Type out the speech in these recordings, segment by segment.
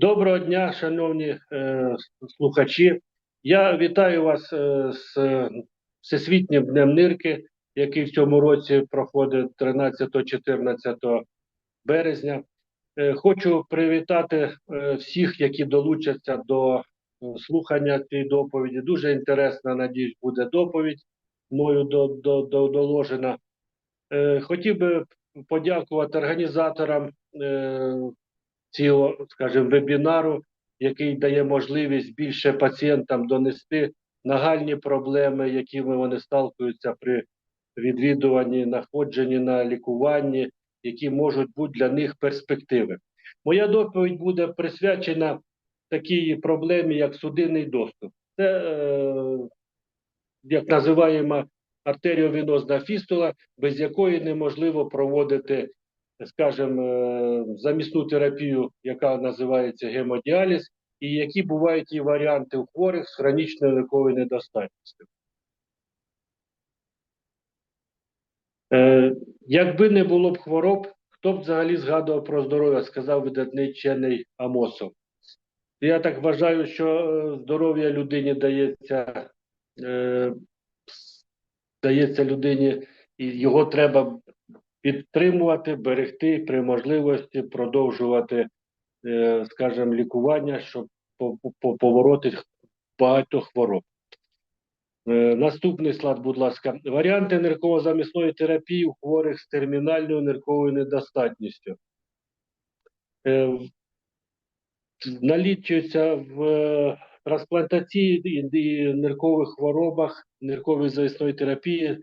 Доброго дня, шановні е, слухачі. Я вітаю вас е, з Всесвітнім днем нирки, який в цьому році проходить 13-14 березня. Е, хочу привітати е, всіх, які долучаться до слухання цієї доповіді. Дуже інтересна, надіюсь, буде доповідь мною до, до, до, доложена. Е, хотів би подякувати організаторам е, цього, скажімо, вебінару, який дає можливість більше пацієнтам донести нагальні проблеми, якими вони сталкуються при відвідуванні, знаходженні на лікуванні, які можуть бути для них перспективи. Моя доповідь буде присвячена такій проблемі, як судинний доступ. Це, е, як називаємо артеріовенозна фістула, без якої неможливо проводити скажімо, е, замісну терапію, яка називається гемодіаліз, і які бувають і варіанти у хворих з хронічною ликовою недостатністю. Е, Якби не було б хвороб, хто б взагалі згадував про здоров'я, сказав видатний вчений Амосов. Я так вважаю, що е, здоров'я людині дається, дається людині, і його треба підтримувати, берегти при можливості продовжувати, е, скажімо, лікування, щоб побороти багато хвороб. Е, Наступний слайд, будь ласка, варіанти нирково-замісної терапії у хворих з термінальною нирковою недостатністю. Е, Налічується в трансплантації і ниркових хворобах, ниркової завісної терапії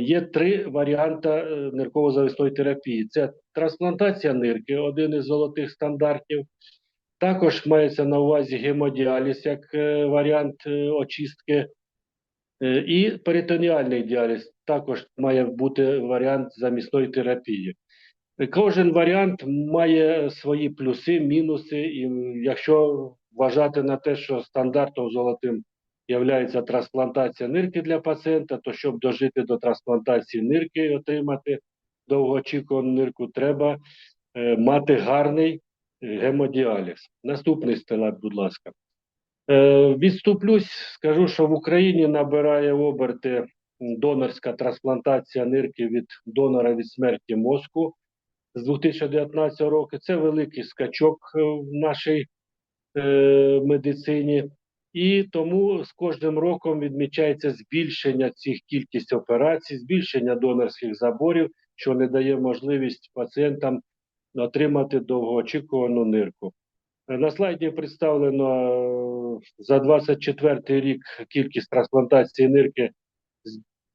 Є три варіанти е, нирково-зависної терапії: це трансплантація нирки, один із золотих стандартів. Також мається на увазі гемодіаліз як е, варіант очистки, і перитоніальний діаліз також має бути варіант замісної терапії. Кожен варіант має свої плюси, мінуси, і якщо вважати на те, що стандартом золотим являється трансплантація нирки для пацієнта, то щоб дожити до трансплантації нирки і отримати довгоочікувану нирку, треба е, мати гарний гемодіаліз. Наступний стелат, будь ласка. Е, відступлюсь, скажу, що в Україні набирає оберти донорська трансплантація нирки від донора від смерті мозку з 2019 року. Це великий скачок в нашій е, медицині. І тому з кожним роком відмічається збільшення цих кількість операцій, збільшення донорських заборів, що не дає можливість пацієнтам отримати довгоочікувану нирку. На слайді представлено е, за 24 рік кількість трансплантації нирки,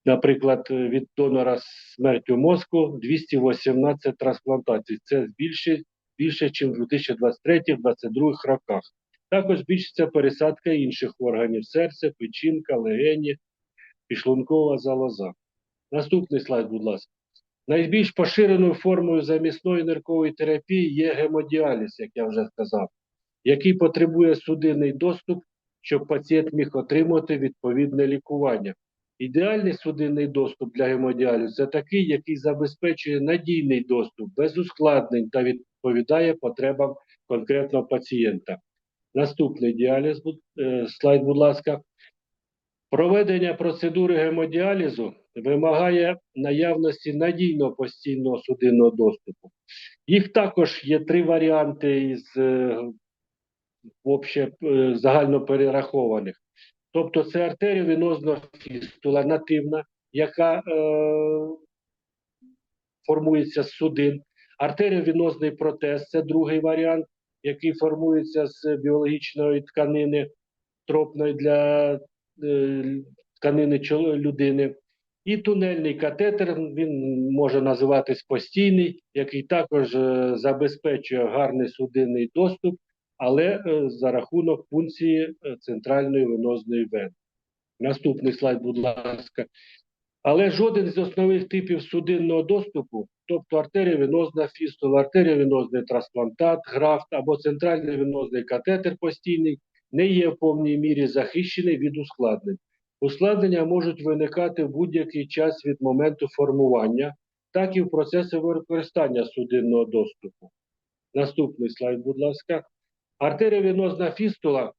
наприклад, від донора з смертю мозку 218 трансплантацій. Це більше, більше ніж в 2023-2022 роках. Також збільшиться пересадка інших органів серця, печінка, легені, підшлункова залоза. Наступний слайд, будь ласка. Найбільш поширеною формою замісної ниркової терапії є гемодіаліз, як я вже сказав, який потребує судинний доступ, щоб пацієнт міг отримати відповідне лікування. Ідеальний судинний доступ для гемодіалізу це такий, який забезпечує надійний доступ без ускладнень та відповідає потребам конкретного пацієнта. Наступний діаліз, е, слайд, будь ласка. Проведення процедури гемодіалізу вимагає наявності надійного постійного судинного доступу. Їх також є три варіанти із е, обще, е, загально. Тобто це артеріовенозна фістула нативна, яка е, формується з судин, артеріовенозний протез це другий варіант який формується з біологічної тканини тропної для е, тканини людини. І тунельний катетер, він може називатись постійний, який також е, забезпечує гарний судинний доступ, але е, за рахунок функції центральної венозної вени. Наступний слайд, будь ласка. Але жоден з основних типів судинного доступу, тобто артеріовенозна фістула, артеріовенозний трансплантат, графт або центральний венозний катетер постійний, не є в повній мірі захищений від ускладнень. Ускладнення можуть виникати в будь-який час від моменту формування, так і в процесі використання судинного доступу. Наступний слайд, будь ласка. Артеріовенозна фістула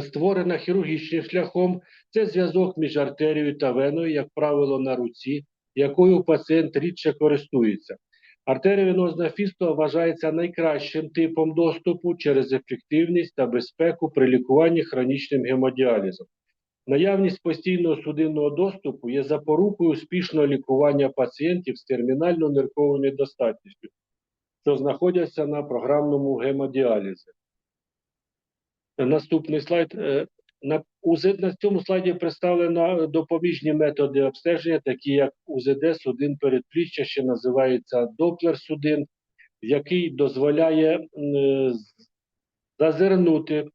створена хірургічним шляхом. Це зв'язок між артерією та веною, як правило, на руці, якою пацієнт рідше користується. Артеріовенозна фістула вважається найкращим типом доступу через ефективність та безпеку при лікуванні хронічним гемодіалізом. Наявність постійного судинного доступу є запорукою успішного лікування пацієнтів з термінально-нирковою недостатністю, що знаходяться на програмному гемодіалізі. Наступний слайд. Е, На, УЗД, на цьому слайді представлено допоміжні методи обстеження, такі як УЗД судин передпліччя, що називається Доплер судин, який дозволяє е, зазирнути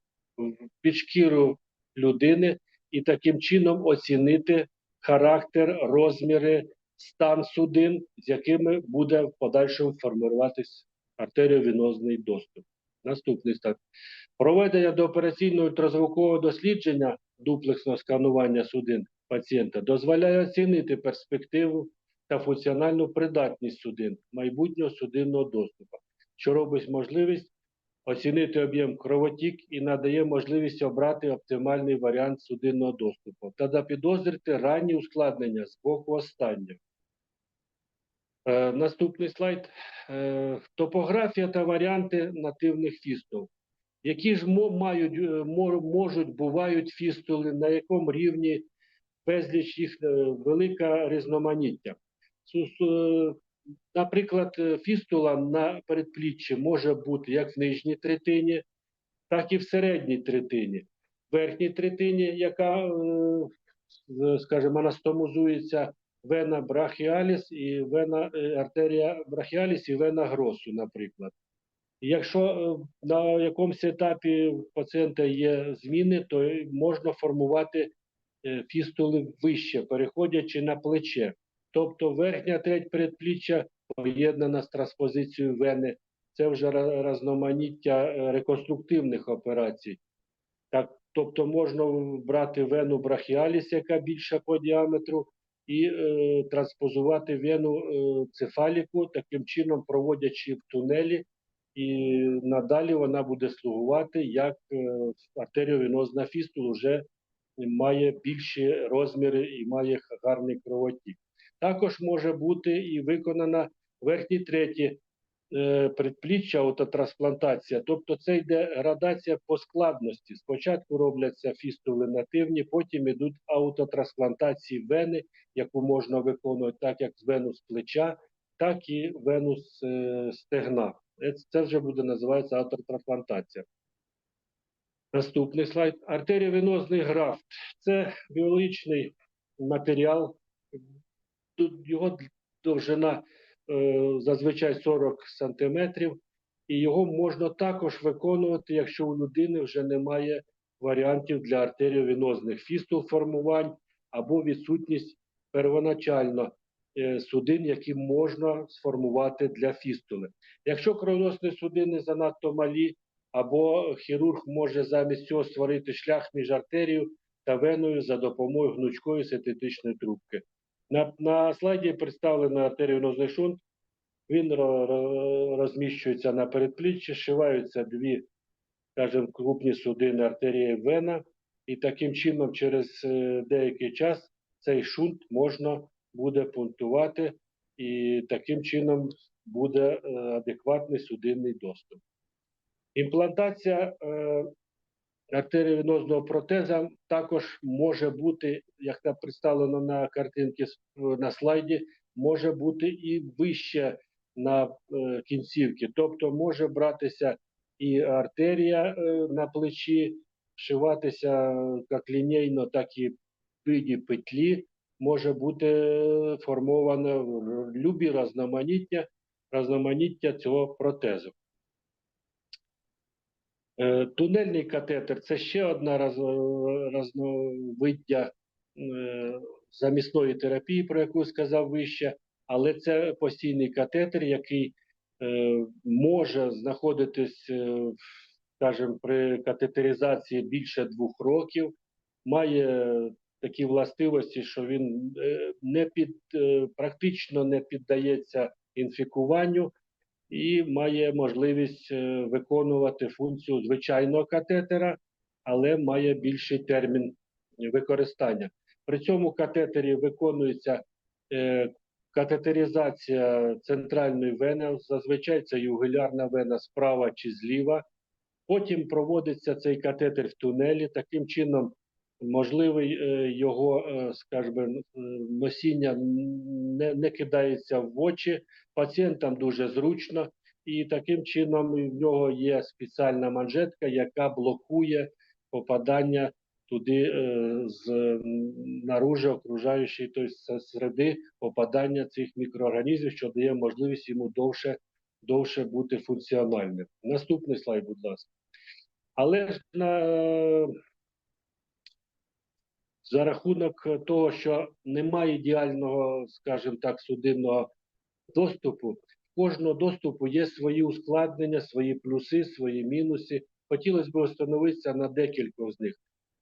під шкіру людини і таким чином оцінити характер, розміри, стан судин, з якими буде в подальшому формуватись артеріовенозний доступ. Наступний стан. Проведення доопераційного ультразвукового дослідження дуплексного сканування судин пацієнта дозволяє оцінити перспективу та функціональну придатність судин майбутнього судинного доступу, що робить можливість оцінити об'єм кровотік і надає можливість обрати оптимальний варіант судинного доступу та запідозрити ранні ускладнення з боку останнього. Е, наступний слайд. Е, топографія та варіанти нативних фістул. Які ж мають, е, можуть, бувають фістули, на якому рівні безліч їх велика різноманіття. Наприклад, фістула на передпліччі може бути як в нижній третині, так і в середній третині. В верхній третині, яка, скажімо, анастомозується вена брахіаліс і вена е, артерія брахіаліс і вена гросу, наприклад. Якщо е, на якомусь етапі у пацієнта є зміни, то можна формувати е, фістули вище, переходячи на плече. Тобто верхня треть передпліччя поєднана з транспозицією вени. Це вже різноманіття реконструктивних операцій. Так, тобто можна брати вену брахіаліс, яка більша по діаметру, і е, транспозувати вену е, цефаліку, таким чином проводячи в тунелі, і надалі вона буде слугувати як е, артеріовенозна фістула, вже має більші розміри і має гарний кровотік. Також може бути і виконана верхні треті предпліччя, аутотрансплантація. Тобто це йде градація по складності. Спочатку робляться фістули нативні, потім йдуть аутотрансплантації вени, яку можна виконувати так, як з вену плеча, так і вену з е, стегна. Е, Це вже буде називатися аутотрансплантація. Наступний слайд. Артеріовенозний графт. Це біологічний матеріал. Його довжина е, зазвичай 40 сантиметрів, і його можна також виконувати, якщо у людини вже немає варіантів для артеріовенозних фістул формувань або відсутність первоначально е, судин, які можна сформувати для фістули. Якщо кровоносні судини занадто малі, або хірург може замість цього створити шлях між артерією та веною за допомогою гнучкої синтетичної трубки. На, на слайді представлено артеріонозний шунт. Він ро- ро- розміщується на передпліччі, зшиваються дві, скажімо, крупні судини артерії вена, і таким чином через е, деякий час цей шунт можна буде пунктувати, і таким чином буде е, адекватний судинний доступ. Імплантація е, артеріовенозного протеза також може бути, як там представлено на картинці на слайді, може бути і вище на е, кінцівки. Тобто може братися і артерія е, на плечі, вшиватися як лінійно, так і виді петлі. Може бути е, формоване любі різноманіття, різноманіття цього протезу. Е, Тунельний катетер це ще одна раз- різновиддя е, замісної терапії, про яку сказав вище, але це постійний катетер, який е, може знаходитись, скажімо, при катетеризації більше двох років, має такі властивості, що він не під, практично не піддається інфікуванню, і має можливість е, виконувати функцію звичайного катетера, але має більший термін використання. При цьому катетері виконується е, катетеризація центральної вени, зазвичай це югулярна вена справа чи зліва. Потім проводиться цей катетер в тунелі. Таким чином, можливий е, його, е, скажімо, е, носіння не, не кидається в очі. Пацієнтам дуже зручно, і таким чином в нього є спеціальна манжетка, яка блокує попадання туди з м, наружу окружаючої тобто середи попадання цих мікроорганізмів, що дає можливість йому довше, довше бути функціональним. Наступний слайд, будь ласка. Але ж на, за рахунок того, що немає ідеального, скажімо так, судинного доступу, кожного доступу є свої ускладнення, свої плюси, свої мінуси. Хотілося б встановитися на декількох з них.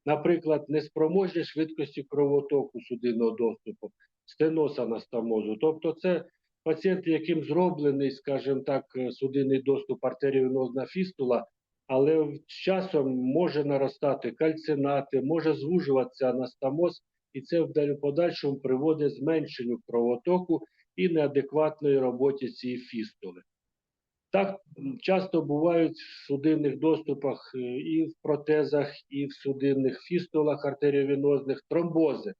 Наприклад, неспроможність швидкості кровотоку судинного доступу, стеноз анастомозу. Тобто це пацієнти, яким зроблений, скажімо так, судинний доступ артеріовенозна фістула, але з часом може наростати кальцинати, може звужуватися анастомоз, і це в подальшому приводить зменшенню кровотоку і неадекватної роботі цієї фістули. Так часто бувають в судинних доступах е, і в протезах, і в судинних фістулах артеріовенозних тромбози.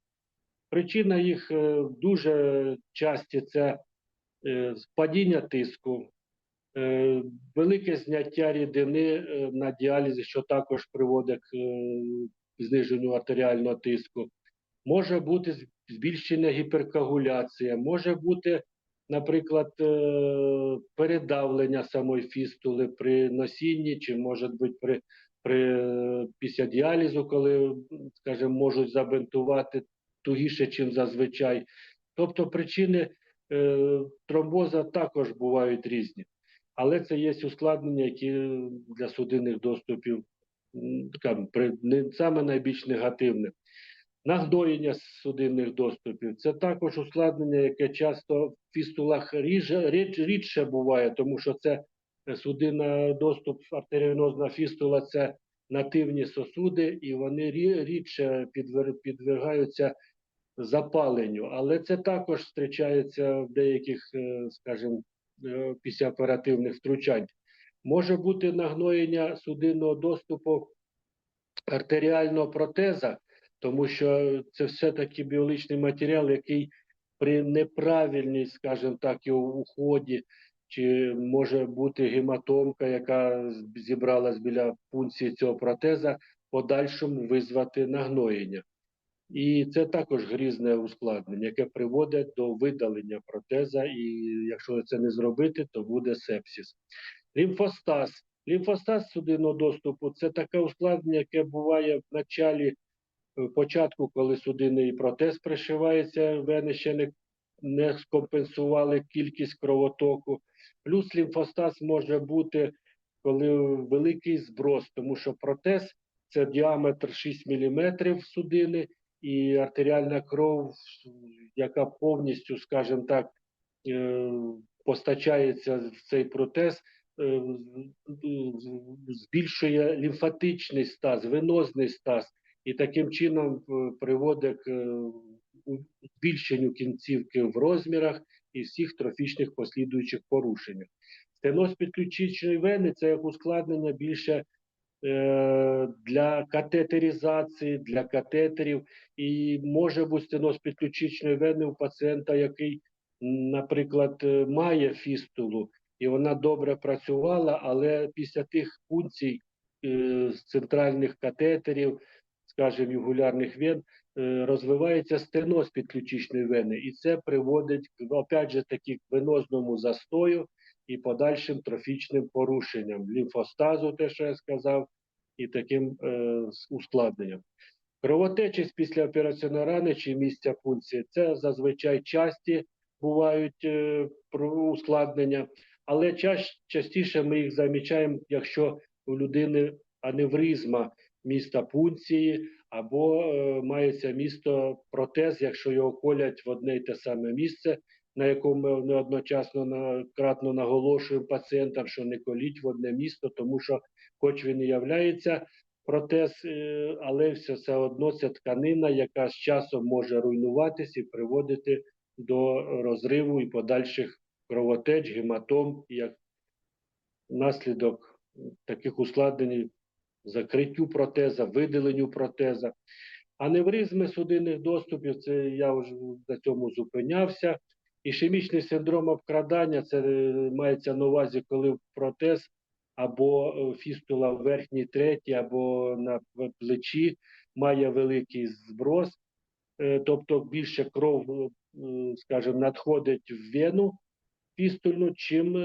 Причина їх е, дуже часті це е, падіння тиску, велике зняття рідини е, на діалізі, що також приводить к е, зниженню артеріального тиску. Може бути з- збільшення гіперкоагуляції, може бути, наприклад, е, передавлення самої фістули при носінні, чи може бути при, при е, після діалізу, коли, скажімо, можуть забинтувати тугіше, чим зазвичай. Тобто причини е, тромбоза також бувають різні. Але це є ускладнення, які для судинних доступів м, така, при- не саме найбільш негативне. Нагноєння судинних доступів це також ускладнення, яке часто в фістулах ріже, рідше, рідше буває, тому що це е, судинна доступ, артеріонозна фістула це нативні сосуди, і вони рідше підвергаються запаленню. Але це також зустрічається в деяких, е, скажімо, е, післяоперативних втручань. Може бути нагноєння судинного доступу артеріального протеза, тому що це все-таки біологічний матеріал, який при неправильній, скажімо так, його уході, чи може бути гематомка, яка зібралась біля пункції цього протеза, подальшому визвати нагноєння. І це також грізне ускладнення, яке приводить до видалення протеза, і якщо це не зробити, то буде сепсис. Лімфостаз. Лімфостаз судинного доступу це таке ускладнення, яке буває в началі, в початку, коли судинний протез пришивається, вени ще не, не скомпенсували кількість кровотоку. Плюс лімфостаз може бути, коли великий зброс, тому що протез це діаметр 6 мм судини, і артеріальна кров, яка повністю, скажімо так, е, постачається в цей протез, е, збільшує лімфатичний стаз, венозний стаз, і таким чином е, приводить к збільшенню кінцівки в розмірах і всіх трофічних послідуючих порушеннях. Стеноз підключичної вени це як ускладнення більше для катетеризації, для катетерів, і може бути стеноз підключичної вени у пацієнта, який, наприклад, е, має фістулу, і вона добре працювала, але після тих пункцій е, з центральних катетерів, скажімо, югулярних вен, е, розвивається стеноз підключичної вени, і це приводить опять же таки к венозному застою і подальшим трофічним порушенням. Лімфостазу, те, що я сказав, і таким е, ускладненням. Кровотечі з післяопераційної рани чи місця пункції це зазвичай часті бувають е, ускладнення, але ча- частіше ми їх замічаємо, якщо у людини аневризма міста пункції або е, мається місто протез, якщо його колять в одне й те саме місце, на якому неодночасно кратно наголошуємо пацієнтам, що не коліть в одне місто, тому що, хоч він і являється протез, е, але все, все одно це тканина, яка з часом може руйнуватись і приводити до розриву і подальших кровотеч, гематом, як наслідок таких ускладнень закриттю протеза, видаленню протеза. Аневризми судинних доступів, це я вже на цьому зупинявся. Ішемічний синдром обкрадання це е, мається на увазі, коли протез або е, фістула в верхній треті, або на плечі має великий зброс, е, тобто більше кров, скажімо, надходить в вену фістульну, чим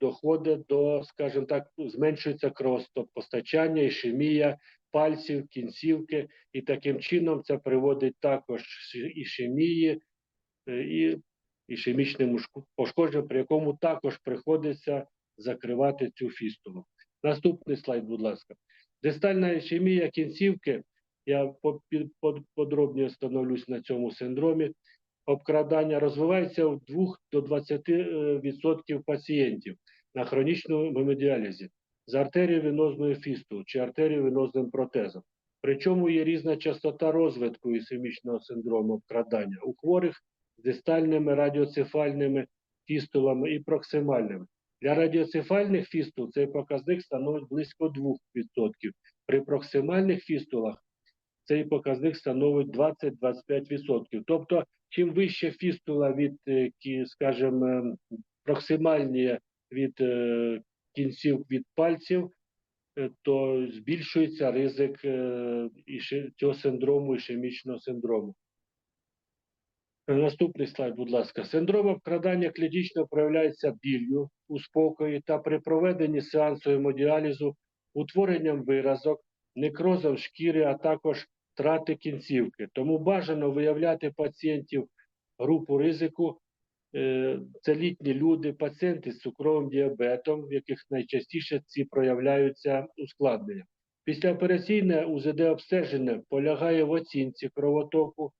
доходить до, скажімо так, зменшується кровостопостачання, ішемія пальців, кінцівки, і таким чином це приводить також ішемії і ішемічним ушко- пошкодженням, при якому також приходиться закривати цю фістулу. Наступний слайд, будь ласка. Дистальна ішемія кінцівки, я подробніше становлюсь на цьому синдромі. Обкрадання розвивається у 2 до 20% е, пацієнтів на хронічному гемодіалізі з артеріовенозною фістулою чи артеріовенозним протезом. Причому є різна частота розвитку ісемічного синдрому обкрадання у хворих дистальними радіоцефальними фістулами і проксимальними. Для радіоцефальних фістул цей показник становить близько 2%. При проксимальних фістулах цей показник становить 20-25%. Тобто, чим вища фістула від, е, скажімо, ем, проксимальні від е, кінців від пальців, е, то збільшується ризик цього синдрому, ішемічного синдрому. Наступний слайд, будь ласка. Синдром обкрадання клінічно проявляється біллю у спокої та при проведенні сеансу гемодіалізу, утворенням виразок, некрозом шкіри, а також втрати кінцівки. Тому бажано виявляти пацієнтів групу ризику. Е, Це літні люди, пацієнти з цукровим діабетом, в яких найчастіше ці проявляються ускладнення. Післяопераційне УЗД-обстеження полягає в оцінці кровотоку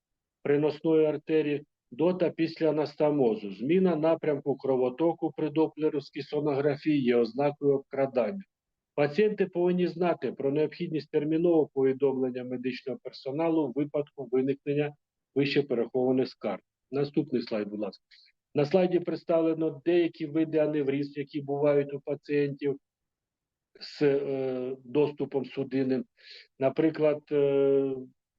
приносної артерії до та після анастомозу. Зміна напрямку кровотоку при доплерівській сонографії є ознакою обкрадання. Пацієнти повинні знати про необхідність термінового повідомлення медичного персоналу в випадку виникнення вище перехованих скарг. Наступний слайд, будь ласка. На слайді представлено деякі види аневризм, які бувають у пацієнтів з е, доступом судинним. Наприклад, е,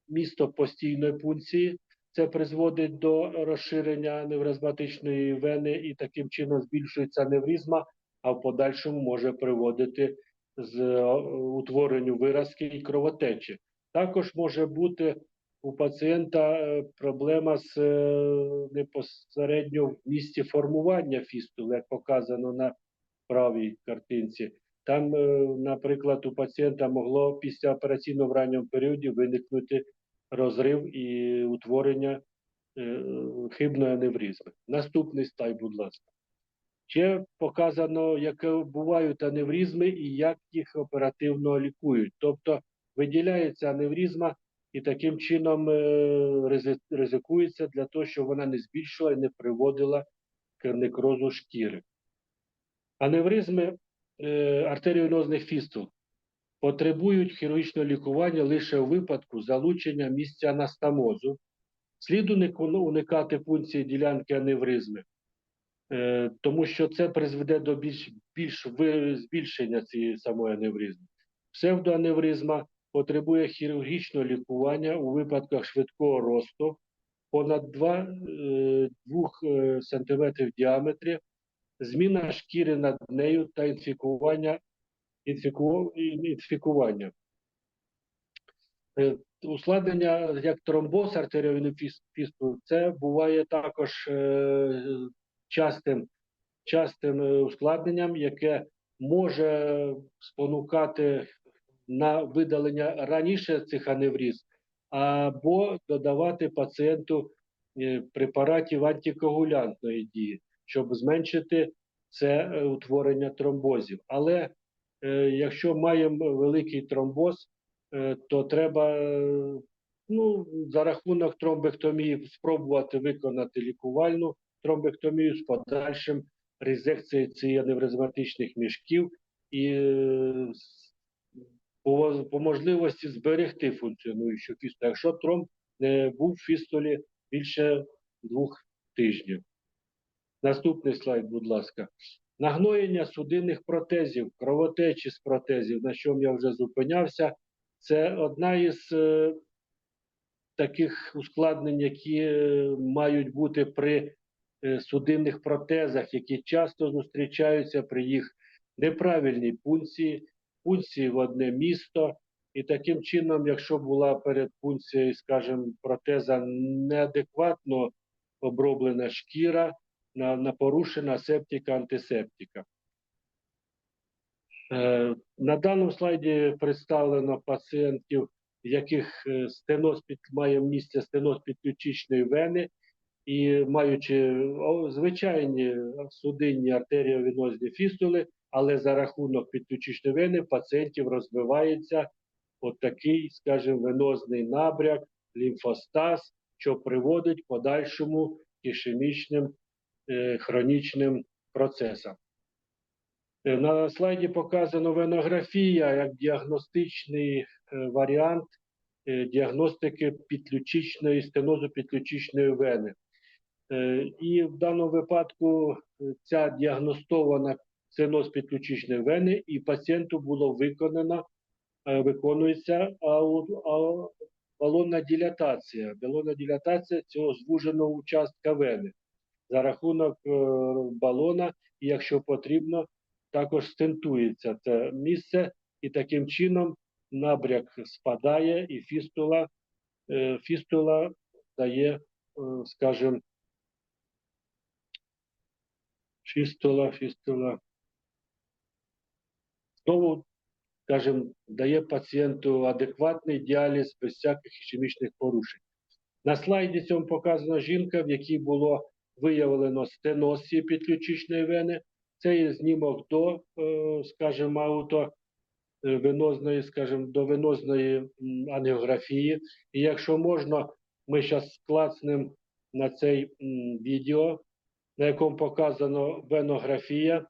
місто постійної пункції. Це призводить до розширення невразматичної вени і таким чином збільшується аневризма, а в подальшому може приводити з е, утворенню виразки і кровотечі. Також може бути у пацієнта е, проблема з е, непосередньо в місці формування фістули, як показано на правій картинці. Там, наприклад, у пацієнта могло після операційного в ранньому періоді виникнути розрив і утворення е, хибної аневризми. Наступний слайд, будь ласка. Ще показано, як бувають аневризми і як їх оперативно лікують. Тобто виділяється аневризма і таким чином е, ризикується для того, щоб вона не збільшила і не приводила к некрозу шкіри. Аневризми е, артеріонозних фістул потребують хірургічного лікування лише у випадку залучення місця анастомозу. Слід уникати пункції ділянки аневризми, е, тому що це призведе до більш, більш збільшення цієї самої аневризми. Псевдоаневризма потребує хірургічного лікування у випадках швидкого росту понад 2, 2 см в діаметрі, зміна шкіри над нею та інфікування інфіку- інфікування. Е, Ускладнення як тромбоз артеріової фістул, це буває також е, частим, частим е, ускладненням, яке може спонукати на видалення раніше цих аневризм, або додавати пацієнту препаратів антикоагулянтної дії, щоб зменшити це утворення тромбозів. Але якщо маємо великий тромбоз, е, то треба е, ну, за рахунок тромбектомії спробувати виконати лікувальну тромбектомію з подальшим резекцією аневризматичних мішків і е, по, можливості зберегти функціонуючу фістулу, якщо тромб не був в фістулі більше двох тижнів. Наступний слайд, будь ласка. Нагноєння судинних протезів, кровотечі з протезів, на чому я вже зупинявся, це одна із е, таких ускладнень, які е, мають бути при е, судинних протезах, які часто зустрічаються при їх неправильній пункції, пункції в одне місто. І таким чином, якщо була перед пункцією, скажімо, протеза неадекватно оброблена шкіра, на, на порушена септика антисептика. Е, на даному слайді представлено пацієнтів, в яких е, стеноз під, має місце стеноз підключичної вени, і маючи звичайні судинні артеріовенозні фістули, але за рахунок підключичної вени пацієнтів розвивається от скажімо, венозний набряк, лімфостаз, що приводить подальшому ішемічним е, хронічним процесам. Е, На слайді показано венографія як діагностичний е, варіант е, діагностики підключичної стенозу підключичної вени. Е, І в даному випадку е, ця діагностована стеноз підключичної вени, і пацієнту було виконано, е, виконується балонна дилатація. Балонна дилатація цього звуженого участка вени за рахунок е, балона, і якщо потрібно, також стентується це місце, і таким чином набряк спадає, і фістула, е, фістула дає, е, скажімо, фістула, фістула. Знову, скажімо, дає пацієнту адекватний діаліз без всяких ішемічних порушень. На слайді цьому показана жінка, в якій було виявлено стеноз цієї підключичної вени. Це є знімок до, е, скажімо, ауто е, венозної, скажімо, до венозної ангіографії. І якщо можна, ми зараз клацнемо на цей відео, на якому показано венографія,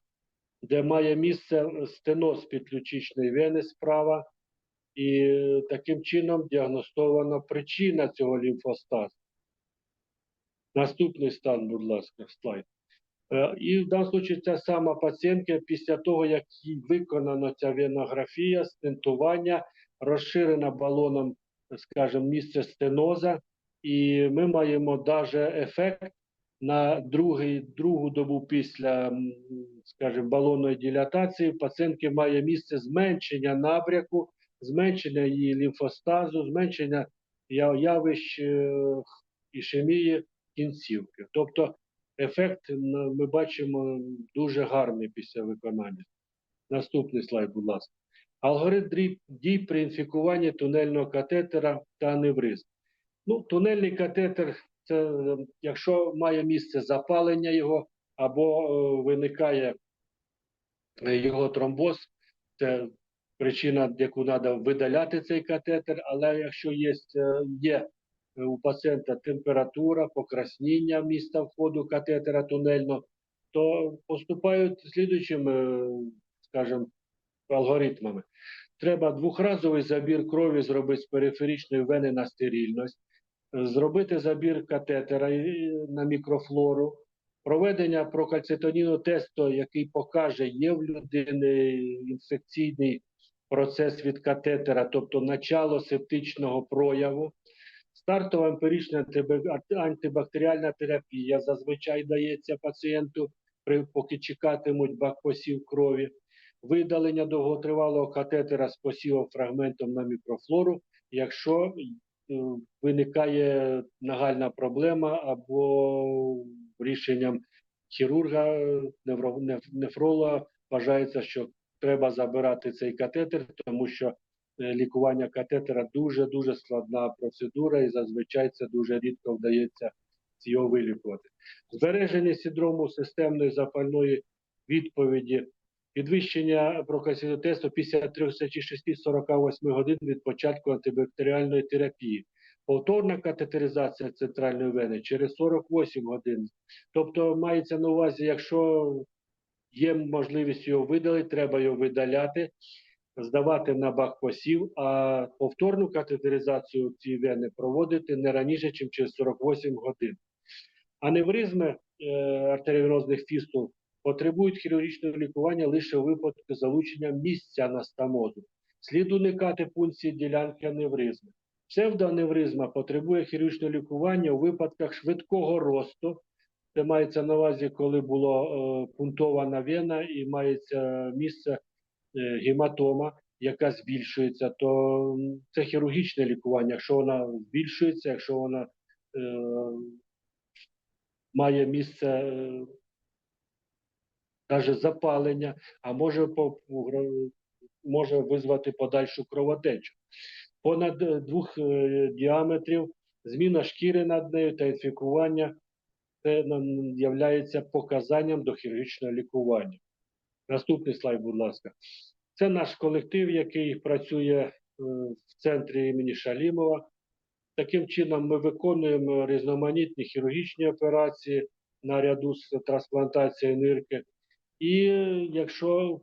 де має місце стеноз підключичної вени справа, і е, таким чином діагностована причина цього лімфостазу. Наступний стан, будь ласка, слайд. Е, І в даному випадку ця сама пацієнтка після того, як їй виконана ця венографія, стентування, розширена балоном, скажімо, місце стеноза, і ми маємо навіть ефект на другий, другу добу після, скажімо, балонної дилатації. Пацієнтки має місце зменшення набряку, зменшення її лімфостазу, зменшення явищ е, ішемії кінцівки. Тобто ефект ми бачимо дуже гарний після виконання. Наступний слайд, будь ласка. Алгоритм дій при інфікуванні тунельного катетера та аневризм. Ну, тунельний катетер це е, якщо має місце запалення його або е, виникає е, його тромбоз, це причина, яку треба видаляти цей катетер. Але якщо є, е, є у пацієнта температура, покраснення міста входу катетера тунельного, то поступають слідуючим, е, скажімо, алгоритмами. Треба двохразовий забір крові зробити з периферичної вени на стерильність, е, зробити забір катетера е, на мікрофлору, проведення прокальцитоніну тесту, який покаже, є в людини інфекційний процес від катетера, тобто начало септичного прояву. Стартова емпірична антибактеріальна терапія зазвичай дається пацієнту, поки чекатимуть бак- посів крові. Видалення довготривалого катетера з посівом фрагментом на мікрофлору, якщо е, виникає нагальна проблема або рішенням хірурга, нефролога вважається, що треба забирати цей катетер, тому що лікування катетера дуже-дуже складна процедура і зазвичай це дуже рідко вдається його вилікувати. Збереження синдрому системної запальної відповіді, підвищення прокасітотесту після 36-48 годин від початку антибактеріальної терапії. Повторна катетеризація центральної вени через 48 годин. Тобто мається на увазі, якщо є можливість його видалити, треба його видаляти, здавати на бак посів, а повторну катетеризацію цієї вени проводити не раніше, ніж через 48 годин. Аневризми е, артеріовенозних фістул потребують хірургічного лікування лише у випадку залучення місця анастомозу. Слід уникати пункції ділянки аневризми. Псевдоаневризма потребує хірургічного лікування у випадках швидкого росту. Це мається на увазі, коли була е, пунктована вена і мається місце гематома, яка збільшується, то це хірургічне лікування. Якщо вона збільшується, якщо вона е, має місце е, навіть запалення, а може по- може визвати подальшу кровотечу. Понад е, двох е, діаметрів, зміна шкіри над нею та інфікування це є показанням до хірургічного лікування. Наступний слайд, будь ласка. Це наш колектив, який працює е, в центрі імені Шалімова. Таким чином, ми виконуємо різноманітні хірургічні операції наряду з трансплантацією нирки. І якщо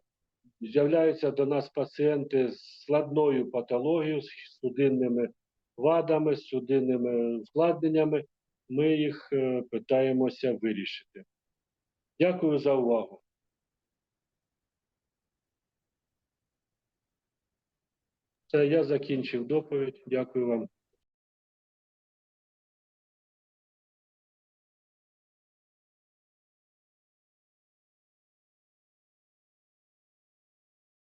з'являються до нас пацієнти з складною патологією, з судинними вадами, з судинними ускладненнями, ми їх е, питаємося вирішити. Дякую за увагу. Це я закінчив доповідь. Дякую вам.